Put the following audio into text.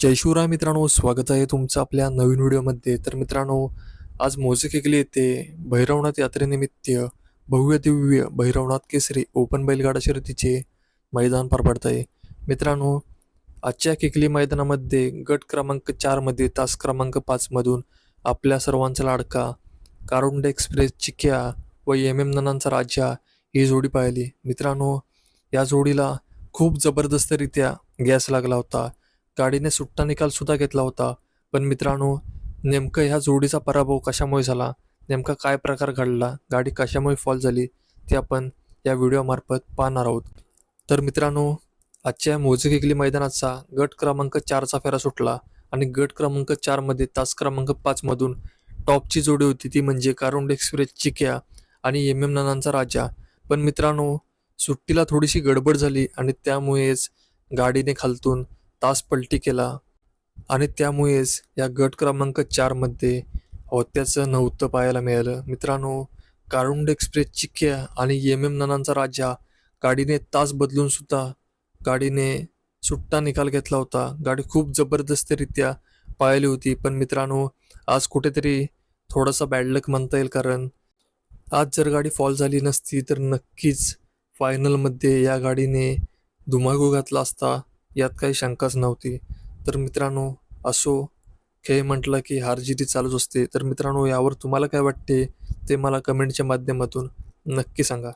जय शिवराय मित्रांनो स्वागत आहे तुमचं आपल्या नवीन व्हिडिओमध्ये. तर मित्रांनो आज मोजे केकली येथे भैरवनाथ यात्रेनिमित्त भव्य दिव्य भैरवनाथ केसरी ओपन बैलगाडा शर्यतीचे मैदान पार पडत आहे. मित्रांनो आजच्या केकली मैदानामध्ये गट क्रमांक चारमध्ये तास क्रमांक पाचमधून आपल्या सर्वांचा लाडका कारुंड एक्सप्रेस चिक्या व एम एम ननांचा राजा ही जोडी पाहिली. मित्रांनो या जोडीला खूप जबरदस्तरित्या गॅस लागला होता. गाडीने सुट्टा निकाल सुद्धा घेतला होता. पण मित्रांनो नेमकं ह्या जोडीचा पराभव कशामुळे झाला? नेमका काय प्रकार घडला? गाडी कशामुळे फॉल झाली? ते आपण या व्हिडिओमार्फत पाहणार आहोत. तर मित्रांनो आजच्या मोजकेकली मैदानाचा गट क्रमांक चारचा फेरा सुटला आणि गट क्रमांक चारमध्ये तास क्रमांक पाचमधून टॉपची जोडी होती. ती म्हणजे कारुंड एक्सप्रेस चिक्या आणि एम एम नानांचा राजा. पण मित्रांनो सुट्टीला थोडीशी गडबड झाली आणि त्यामुळेच गाडीने खालतून तास पलटी केला आणि त्यामुळेच या गट क्रमांक चारमध्ये होत्याचं नव्हतं पाहायला मिळालं. मित्रांनो कारुंड एक्सप्रेस चिक्या आणि एम एम नानांचा राजा गाडीने तास बदलून सुद्धा गाडीने सुट्टा निकाल घेतला होता. गाडी खूप जबरदस्तरित्या पाहिली होती. पण मित्रांनो आज कुठेतरी थोडासा बॅड लक म्हणता येईल कारण आज जर गाडी फॉल झाली नसती तर नक्कीच फायनलमध्ये या गाडीने धुमाकूळ घातला असता यात काही शंकाच नव्हती. तर मित्रांनो असो खेळ म्हटलं की हारजिती चालूच असते. तर मित्रांनो यावर तुम्हाला काय वाटते ते मला कमेंटच्या माध्यमातून नक्की सांगा.